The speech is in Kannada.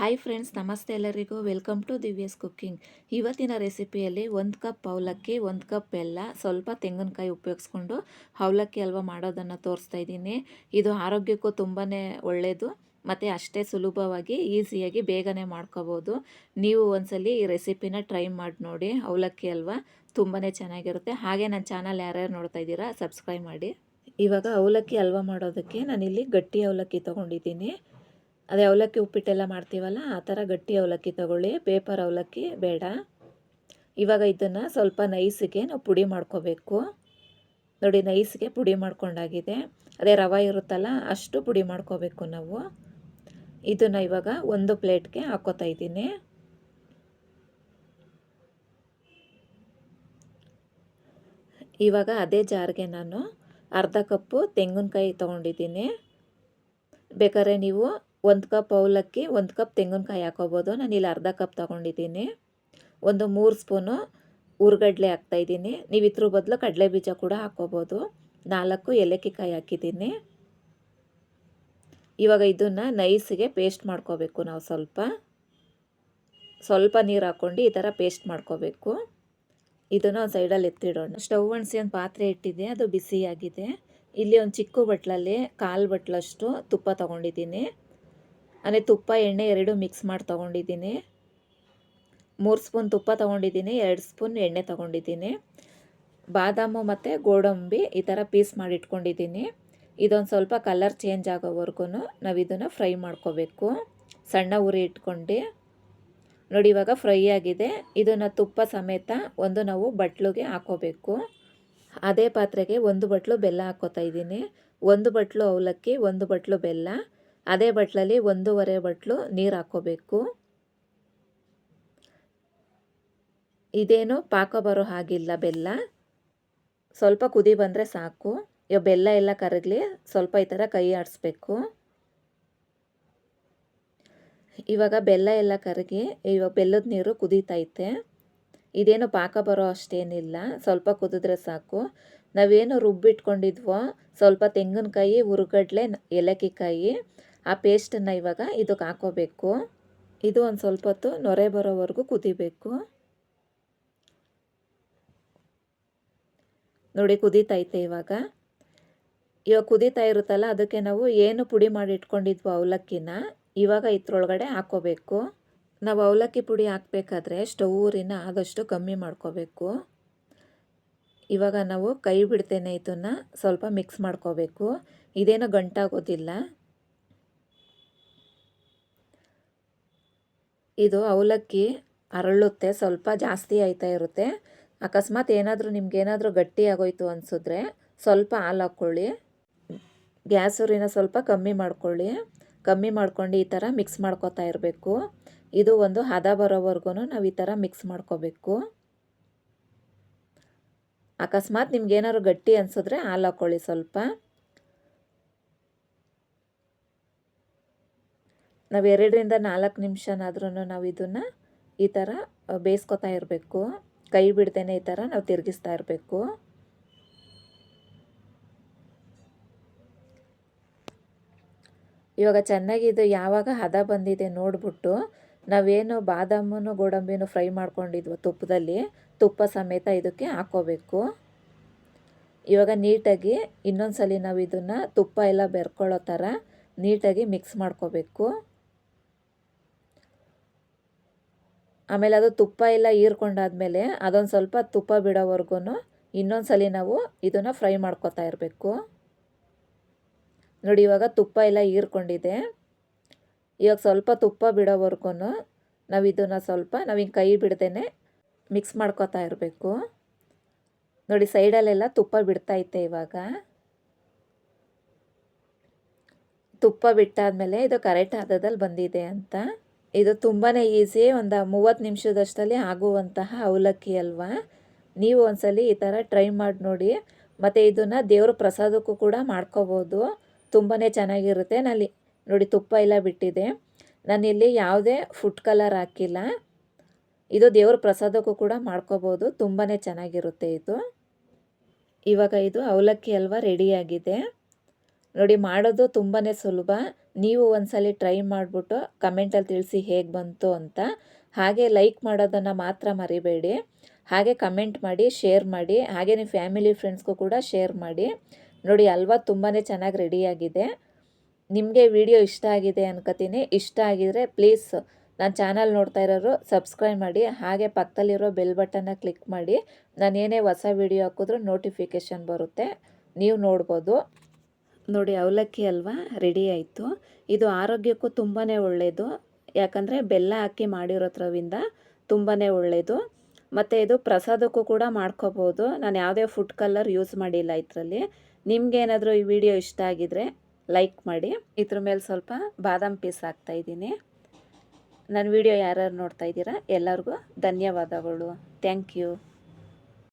ಹಾಯ್ ಫ್ರೆಂಡ್ಸ್ ನಮಸ್ತೆ ಎಲ್ಲರಿಗೂ. ವೆಲ್ಕಮ್ ಟು ದಿವ್ಯಸ್ ಕುಕ್ಕಿಂಗ್ ಇವತ್ತಿನ ರೆಸಿಪಿಯಲ್ಲಿ ಒಂದು ಕಪ್ ಅವಲಕ್ಕಿ, ಒಂದು ಕಪ್ ಬೆಲ್ಲ, ಸ್ವಲ್ಪ ತೆಂಗಿನಕಾಯಿ ಉಪಯೋಗಿಸ್ಕೊಂಡು ಅವಲಕ್ಕಿ ಹಲ್ವ ಮಾಡೋದನ್ನು ತೋರಿಸ್ತಾ ಇದ್ದೀನಿ. ಇದು ಆರೋಗ್ಯಕ್ಕೂ ತುಂಬಾ ಒಳ್ಳೆಯದು ಮತ್ತು ಅಷ್ಟೇ ಸುಲಭವಾಗಿ, ಈಸಿಯಾಗಿ ಬೇಗನೆ ಮಾಡ್ಕೋಬೋದು. ನೀವು ಒಂದ್ಸಲಿ ಈ ರೆಸಿಪಿನ ಟ್ರೈ ಮಾಡಿ ನೋಡಿ. ಅವಲಕ್ಕಿ ಹಲ್ವ ತುಂಬಾ ಚೆನ್ನಾಗಿರುತ್ತೆ. ಹಾಗೆ ನನ್ನ ಚಾನಲ್ ಯಾರ್ಯಾರು ನೋಡ್ತಾ ಇದ್ದೀರಾ, ಸಬ್ಸ್ಕ್ರೈಬ್ ಮಾಡಿ. ಇವಾಗ ಅವಲಕ್ಕಿ ಹಲ್ವ ಮಾಡೋದಕ್ಕೆ ನಾನಿಲ್ಲಿ ಗಟ್ಟಿ ಅವಲಕ್ಕಿ ತೊಗೊಂಡಿದ್ದೀನಿ. ಅದೇ ಅವಲಕ್ಕಿ ಉಪ್ಪಿಟ್ಟೆಲ್ಲ ಮಾಡ್ತೀವಲ್ಲ, ಆ ಥರ ಗಟ್ಟಿ ಅವಲಕ್ಕಿ ತಗೊಳ್ಳಿ ಪೇಪರ್ ಅವಲಕ್ಕಿ ಬೇಡ. ಇವಾಗ ಇದನ್ನು ಸ್ವಲ್ಪ ನೈಸಿಗೆ ನಾವು ಪುಡಿ ಮಾಡ್ಕೋಬೇಕು. ನೋಡಿ ನೈಸ್ಗೆ ಪುಡಿ ಮಾಡ್ಕೊಂಡಾಗಿದೆ. ಅದೇ ರವೆ ಇರುತ್ತಲ್ಲ, ಅಷ್ಟು ಪುಡಿ ಮಾಡ್ಕೋಬೇಕು ನಾವು. ಇದನ್ನು ಇವಾಗ ಒಂದು ಪ್ಲೇಟ್ಗೆ ಹಾಕೋತಾ ಇದ್ದೀನಿ. ಇವಾಗ ಅದೇ ಜಾರ್ಗೆ ನಾನು ಅರ್ಧ ಕಪ್ಪು ತೆಂಗಿನಕಾಯಿ ತೊಗೊಂಡಿದ್ದೀನಿ. ಬೇಕಾದ್ರೆ ನೀವು ಒಂದು ಕಪ್ ಅವಲಕ್ಕಿ, ಒಂದು ಕಪ್ ತೆಂಗಿನಕಾಯಿ ಹಾಕೋಬೋದು. ನಾನು ಇಲ್ಲಿ ಅರ್ಧ ಕಪ್ ತೊಗೊಂಡಿದ್ದೀನಿ. ಒಂದು ಮೂರು ಸ್ಪೂನು ಹುರ್ಗಡ್ಲೆ ಹಾಕ್ತಾಯಿದ್ದೀನಿ ನೀವು ಇದ್ರ ಬದಲು ಕಡಲೆ ಬೀಜ ಕೂಡ ಹಾಕ್ಕೋಬೋದು ನಾಲ್ಕು ಏಲಕ್ಕಿಕಾಯಿ ಹಾಕಿದ್ದೀನಿ. ಇವಾಗ ಇದನ್ನು ನೈಸಿಗೆ ಪೇಸ್ಟ್ ಮಾಡ್ಕೋಬೇಕು ನಾವು ಸ್ವಲ್ಪ. ಸ್ವಲ್ಪ ನೀರು ಹಾಕ್ಕೊಂಡು ಈ ಥರ ಪೇಸ್ಟ್ ಮಾಡ್ಕೋಬೇಕು. ಇದನ್ನು ಒಂದು ಸೈಡಲ್ಲಿ ಎತ್ತಿಡೋಣ. ಸ್ಟವ್ ಅಣಿಸಿ ಒಂದು ಪಾತ್ರೆ ಇಟ್ಟಿದ್ದೆ. ಅದು ಬಿಸಿಯಾಗಿದೆ. ಇಲ್ಲಿ ಒಂದು ಚಿಕ್ಕ ಬಟ್ಲಲ್ಲಿ ಕಾಲು ಬಟ್ಲಷ್ಟು ತುಪ್ಪ ತೊಗೊಂಡಿದ್ದೀನಿ. ಅಂದರೆ ತುಪ್ಪ, ಎಣ್ಣೆ ಎರಡು ಮಿಕ್ಸ್ ಮಾಡಿ ತೊಗೊಂಡಿದ್ದೀನಿ. ಮೂರು ಸ್ಪೂನ್ ತುಪ್ಪ ತೊಗೊಂಡಿದ್ದೀನಿ, ಎರಡು ಸ್ಪೂನ್ ಎಣ್ಣೆ ತೊಗೊಂಡಿದ್ದೀನಿ. ಬಾದಾಮು ಮತ್ತು ಗೋಡಂಬಿ ಈ ಥರ ಪೀಸ್ ಮಾಡಿ ಇಟ್ಕೊಂಡಿದ್ದೀನಿ. ಇದೊಂದು ಸ್ವಲ್ಪ ಕಲರ್ ಚೇಂಜ್ ಆಗೋವರೆಗೂ ನಾವು ಇದನ್ನು ಫ್ರೈ ಮಾಡ್ಕೋಬೇಕು. ಸಣ್ಣ ಉರಿ ಇಟ್ಕೊಂಡು. ನೋಡಿ, ಇವಾಗ ಫ್ರೈ ಆಗಿದೆ. ಇದನ್ನು ತುಪ್ಪ ಸಮೇತ ಒಂದು ನಾವು ಬಟ್ಲಿಗೆ ಹಾಕೋಬೇಕು. ಅದೇ ಪಾತ್ರೆಗೆ ಒಂದು ಬಟ್ಲು ಬೆಲ್ಲ ಹಾಕೋತಾ ಇದ್ದೀನಿ. ಒಂದು ಬಟ್ಲು ಅವಲಕ್ಕಿ, ಒಂದು ಬಟ್ಲು ಬೆಲ್ಲ. ಅದೇ ಬಟ್ಲಲ್ಲಿ ಒಂದೂವರೆ ಬಟ್ಲು ನೀರು ಹಾಕ್ಕೋಬೇಕು. ಇದೇನು ಪಾಕ ಬರೋ ಹಾಗಿಲ್ಲ ಬೆಲ್ಲ. ಸ್ವಲ್ಪ ಕುದಿ ಬಂದರೆ ಸಾಕು. ಇವಾಗ ಬೆಲ್ಲ ಎಲ್ಲ ಕರಗಲಿ, ಸ್ವಲ್ಪ ಈ ಥರ ಕೈ ಆಡಿಸ್ಬೇಕು. ಇವಾಗ ಬೆಲ್ಲ ಎಲ್ಲ ಕರಗಿ, ಇವಾಗ ಬೆಲ್ಲದ ನೀರು ಕುದೀತೈತೆ ಇದೇನು ಪಾಕ ಬರೋ ಅಷ್ಟೇನಿಲ್ಲ. ಸ್ವಲ್ಪ ಕುದಿದ್ರೆ ಸಾಕು. ನಾವೇನು ರುಬ್ಬಿಟ್ಕೊಂಡಿದ್ವೋ, ಸ್ವಲ್ಪ ತೆಂಗಿನಕಾಯಿ, ಹುರುಗಡ್ಲೆ ಏಲಕ್ಕಿಕಾಯಿ ಆ ಪೇಸ್ಟನ್ನು ಇವಾಗ ಇದಕ್ಕೆ ಹಾಕೋಬೇಕು ಇದು ಒಂದು ಸ್ವಲ್ಪ ಹೊತ್ತು ನೊರೆ ಬರೋವರೆಗೂ ಕುದಿಬೇಕು. ನೋಡಿ ಕುದೀತೈತೆ ಇವಾಗ. ಇವಾಗ ಕುದೀತಾ ಇರುತ್ತಲ್ಲ, ಅದಕ್ಕೆ ನಾವು ಏನು ಪುಡಿ ಮಾಡಿ ಇಟ್ಕೊಂಡಿದ್ವು ಅವಲಕ್ಕಿನ ಇವಾಗ ಇದ್ರೊಳಗಡೆ ಹಾಕೋಬೇಕು ನಾವು ಅವಲಕ್ಕಿ ಪುಡಿ ಹಾಕಬೇಕಾದ್ರೆ ಸ್ಟವ್ ಊರಿನ ಆದಷ್ಟು ಕಮ್ಮಿ ಮಾಡ್ಕೋಬೇಕು. ಇವಾಗ ನಾವು ಕೈ ಬಿಡ್ತೇನೆ ಇದನ್ನು ಸ್ವಲ್ಪ ಮಿಕ್ಸ್ ಮಾಡ್ಕೋಬೇಕು. ಇದೇನೋ ಗಂಟಾಗೋದಿಲ್ಲ. ಇದು ಅವಲಕ್ಕಿ ಅರಳುತ್ತೆ, ಸ್ವಲ್ಪ ಜಾಸ್ತಿ ಆಯ್ತಾ ಇರುತ್ತೆ. ಅಕಸ್ಮಾತ್ ಏನಾದರೂ ನಿಮ್ಗೇನಾದರೂ ಗಟ್ಟಿ ಆಗೋಯ್ತು ಅನಿಸಿದ್ರೆ ಸ್ವಲ್ಪ ಹಾಲು ಹಾಕ್ಕೊಳ್ಳಿ. ಗ್ಯಾಸ್ ಉರಿನ ಸ್ವಲ್ಪ ಕಮ್ಮಿ ಮಾಡ್ಕೊಳ್ಳಿ. ಕಮ್ಮಿ ಮಾಡ್ಕೊಂಡು ಈ ಥರ ಮಿಕ್ಸ್ ಮಾಡ್ಕೋತಾ ಇರಬೇಕು. ಇದು ಒಂದು ಹದ ಬರೋವರೆಗೂ ನಾವು ಈ ಥರ ಮಿಕ್ಸ್ ಮಾಡ್ಕೋಬೇಕು. ಅಕಸ್ಮಾತ್ ನಿಮ್ಗೇನಾದ್ರು ಗಟ್ಟಿ ಅನಿಸಿದ್ರೆ ಹಾಲು ಹಾಕ್ಕೊಳ್ಳಿ ಸ್ವಲ್ಪ. ನಾವು ಎರಡರಿಂದ ನಾಲ್ಕು ನಿಮಿಷನಾದ್ರೂ ನಾವು ಇದನ್ನು ಈ ಥರ ಬೇಯಿಸ್ಕೊತಾ ಇರಬೇಕು. ಕೈ ಬಿಡ್ದೇನೆ ಈ ಥರ ನಾವು ತಿರುಗಿಸ್ತಾ ಇರಬೇಕು. ಇವಾಗ ಚೆನ್ನಾಗಿ ಇದು ಯಾವಾಗ ಹದ ಬಂದಿದೆ ನೋಡಿಬಿಟ್ಟು ನಾವೇನು ಬಾದಾಮನ್ನು ಗೋಡಂಬಿನೂ ಫ್ರೈ ಮಾಡ್ಕೊಂಡಿದ್ವು ತುಪ್ಪದಲ್ಲಿ, ತುಪ್ಪ ಸಮೇತ ಇದಕ್ಕೆ ಹಾಕೋಬೇಕು. ಇವಾಗ ನೀಟಾಗಿ ಇನ್ನೊಂದು ಸಲ ನಾವು ಇದನ್ನು ತುಪ್ಪ ಎಲ್ಲ ಬೆರ್ಕೊಳ್ಳೋ ಥರ ನೀಟಾಗಿ ಮಿಕ್ಸ್ ಮಾಡ್ಕೋಬೇಕು. ಆಮೇಲೆ ಅದು ತುಪ್ಪ ಎಲ್ಲ ಹೀರ್ಕೊಂಡಾದ್ಮೇಲೆ ಅದೊಂದು ಸ್ವಲ್ಪ ತುಪ್ಪ ಬಿಡೋವರೆಗೂ ಇನ್ನೊಂದು ಸಲ ನಾವು ಇದನ್ನು ಫ್ರೈ ಮಾಡ್ಕೊತಾ ಇರಬೇಕು. ನೋಡಿ, ಇವಾಗ ತುಪ್ಪ ಎಲ್ಲ ಹೀರ್ಕೊಂಡಿದೆ. ಇವಾಗ ಸ್ವಲ್ಪ ತುಪ್ಪ ಬಿಡೋವರೆಗೂ ನಾವು ಇದನ್ನು ಸ್ವಲ್ಪ ನಾವು ಹಿಂಗೆ ಕೈ ಬಿಡ್ದೇ ಮಿಕ್ಸ್ ಮಾಡ್ಕೊತಾ ಇರಬೇಕು. ನೋಡಿ, ಸೈಡಲ್ಲೆಲ್ಲ ತುಪ್ಪ ಬಿಡ್ತೈತೆ ಇವಾಗ. ತುಪ್ಪ ಬಿಟ್ಟಾದಮೇಲೆ ಇದು ಕರೆಕ್ಟ್ ಹದದಲ್ಲಿ ಬಂದಿದೆ ಅಂತ. ಇದು ತುಂಬಾ ಈಸಿ, ಒಂದು ಮೂವತ್ತು ನಿಮಿಷದಷ್ಟಲ್ಲಿ ಆಗುವಂತಹ ಅವಲಕ್ಕಿ ಅಲ್ವಾ? ನೀವು ಒಂದ್ಸಲಿ ಈ ಥರ ಟ್ರೈ ಮಾಡಿ ನೋಡಿ. ಮತ್ತು ಇದನ್ನು ದೇವ್ರ ಪ್ರಸಾದಕ್ಕೂ ಕೂಡ ಮಾಡ್ಕೋಬೋದು. ತುಂಬಾ ಚೆನ್ನಾಗಿರುತ್ತೆ. ನಲ್ಲಿ ನೋಡಿ ತುಪ್ಪ ಎಲ್ಲ ಬಿಟ್ಟಿದೆ. ನಾನಿಲ್ಲಿ ಯಾವುದೇ ಫುಡ್ ಕಲರ್ ಹಾಕಿಲ್ಲ. ಇದು ದೇವ್ರ ಪ್ರಸಾದಕ್ಕೂ ಕೂಡ ಮಾಡ್ಕೋಬೋದು. ತುಂಬಾ ಚೆನ್ನಾಗಿರುತ್ತೆ ಇದು. ಇವಾಗ ಇದು ಅವಲಕ್ಕಿ ಹಲ್ವ ರೆಡಿಯಾಗಿದೆ ನೋಡಿ, ಮಾಡೋದು ತುಂಬಾ ಸುಲಭ. ನೀವು ಒಂದ್ಸಲಿ ಟ್ರೈ ಮಾಡಿಬಿಟ್ಟು ಕಮೆಂಟಲ್ಲಿ ತಿಳಿಸಿ ಹೇಗೆ ಬಂತು ಅಂತ. ಹಾಗೆ ಲೈಕ್ ಮಾಡೋದನ್ನು ಮಾತ್ರ ಮರಿಬೇಡಿ. ಹಾಗೆ ಕಮೆಂಟ್ ಮಾಡಿ ಶೇರ್ ಮಾಡಿ, ಹಾಗೆ ನಿಮ್ಮ ಫ್ಯಾಮಿಲಿ ಫ್ರೆಂಡ್ಸ್ಗೂ ಕೂಡ ಶೇರ್ ಮಾಡಿ. ನೋಡಿ, ಅಲ್ವಾ ತುಂಬಾ ಚೆನ್ನಾಗಿ ರೆಡಿಯಾಗಿದೆ ನಿಮಗೆ ವಿಡಿಯೋ ಇಷ್ಟ ಆಗಿದೆ ಅನ್ಕೋತೀನಿ. ಇಷ್ಟ ಆಗಿದರೆ ಪ್ಲೀಸ್ ನನ್ನ ಚಾನಲ್ ನೋಡ್ತಾ ಇರೋರು ಸಬ್ಸ್ಕ್ರೈಬ್ ಮಾಡಿ, ಹಾಗೆ ಪಕ್ಕದಲ್ಲಿರೋ ಬೆಲ್ ಬಟನ್ನ ಕ್ಲಿಕ್ ಮಾಡಿ. ನಾನು ಏನೇ ಹೊಸ ವಿಡಿಯೋ ಹಾಕಿದ್ರೂ ನೋಟಿಫಿಕೇಷನ್ ಬರುತ್ತೆ. ನೀವು ನೋಡ್ಬೋದು. ನೋಡಿ, ಅವಲಕ್ಕಿ ಅಲ್ವಾ? ರೆಡಿ ಆಯಿತು. ಇದು ಆರೋಗ್ಯಕ್ಕೂ ತುಂಬಾ ಒಳ್ಳೆಯದು ಯಾಕಂದರೆ ಬೆಲ್ಲ ಹಾಕಿ ಮಾಡಿರೋದ್ರವಿಂದ ತುಂಬಾ ಒಳ್ಳೆಯದು ಮತ್ತು ಇದು ಪ್ರಸಾದಕ್ಕೂ ಕೂಡ ಮಾಡ್ಕೋಬೋದು. ನಾನು ಯಾವುದೇ ಫುಡ್ ಕಲರ್ ಯೂಸ್ ಮಾಡಿಲ್ಲ ಇದರಲ್ಲಿ. ನಿಮ್ಗೇನಾದರೂ ಈ ವಿಡಿಯೋ ಇಷ್ಟ ಆಗಿದರೆ ಲೈಕ್ ಮಾಡಿ. ಇದ್ರ ಮೇಲೆ ಸ್ವಲ್ಪ ಬಾದಾಮ್ ಪೀಸ್ ಹಾಕ್ತಾಯಿದ್ದೀನಿ ನನ್ನ ವಿಡಿಯೋ ಯಾರ್ಯಾರು ನೋಡ್ತಾ ಇದ್ದೀರಾ? ಎಲ್ಲರಿಗೂ ಧನ್ಯವಾದಗಳು. Thank you